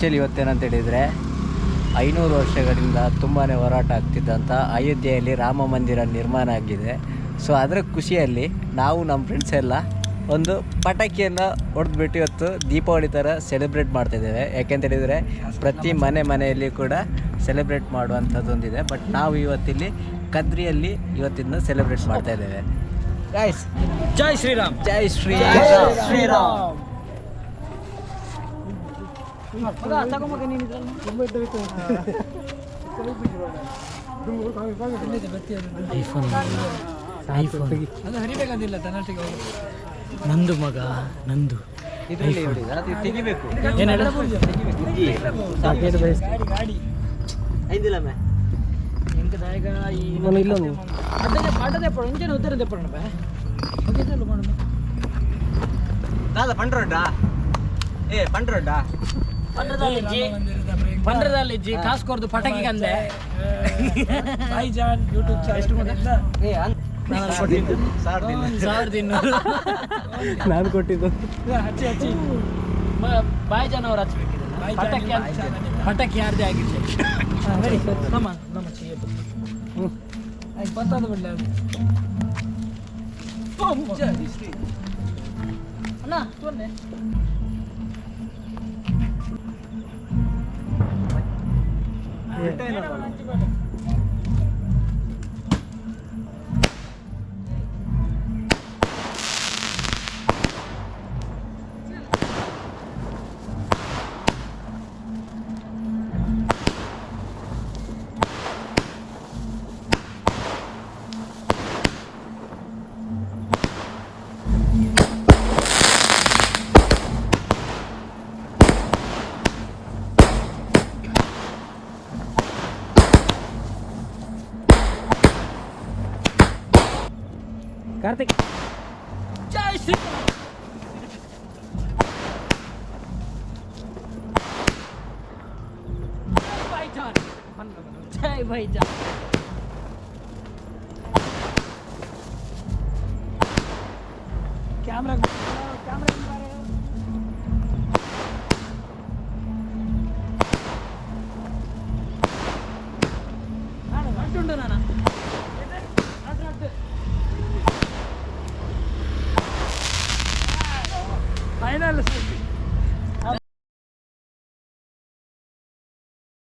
Special ಇವತ್ತೇನಂತ ಹೇಳಿದರೆ ಐನೂರು ವರ್ಷಗಳಿಂದ ತುಂಬಾ ಹೋರಾಟ ಆಗ್ತಿದ್ದಂಥ ಅಯೋಧ್ಯೆಯಲ್ಲಿ ರಾಮ ಮಂದಿರ ನಿರ್ಮಾಣ ಆಗಿದೆ. ಸೊ ಅದರ ಖುಷಿಯಲ್ಲಿ ನಾವು ನಮ್ಮ ಫ್ರೆಂಡ್ಸ್ ಎಲ್ಲ ಒಂದು ಪಟಾಕಿಯನ್ನು ಹೊಡೆದ್ಬಿಟ್ಟು ಇವತ್ತು ದೀಪಾವಳಿ ಥರ ಸೆಲೆಬ್ರೇಟ್ ಮಾಡ್ತಿದ್ದೇವೆ ಯಾಕೆಂತ ಹೇಳಿದರೆ ಪ್ರತಿ ಮನೆ ಮನೆಯಲ್ಲಿ ಕೂಡ ಸೆಲೆಬ್ರೇಟ್ ಮಾಡುವಂಥದ್ದೊಂದಿದೆ ಬಟ್ ನಾವು ಇವತ್ತಿಲ್ಲಿ ಕದ್ರಿಯಲ್ಲಿ ಇವತ್ತಿಂದ ಸೆಲೆಬ್ರೇಟ್ ಮಾಡ್ತಾ ಇದ್ದೇವೆ. ಜೈ ಶ್ರೀರಾಮ್ ಜೈ ಶ್ರೀ ಶ್ರೀರಾಮ್ ಐಫೋನ್ ಐಫೋನ್ ನಂದು ಮಗ ನಂದು. ಇದರಲ್ಲಿ ಹೊಡಿದ ಅದು ತೆಗಿಬೇಕು. ಮೇ ದಾದ ಪಂಡ್ರೋಡ್ಡಾ? ಏ ಪಂಡ್ರೋಡ್ಡಾ? ಪಂದ್ರದಲ್ಲಿ ಜಿ? ಕಾಸು ಕೊರ್ದು ಪಟಾಕಿ ಕಂದೆ ಎಷ್ಟು ಏ ಅನ್ ಸಾವಿರದ ಇನ್ನೂರು ನಾನು ಕೊಟ್ಟಿದ್ದು. ಮ- ಬಾಯಿ ಜಾನ್ ಅವ್ರು ಹಚ್ಬೇಕಿದೆ ಪಟಾಕಿ ಪಟಾಕಿ ಯಾರ್ದೇ ನಮ್ಮ ನಮ್ಮ ಬಿಡ್ಲ ಅಣ್ಣ ತೊಂದೆ en azından. कार्तिक। जय श्री जय भाई जान कैमरा कैमरा ఫైనల్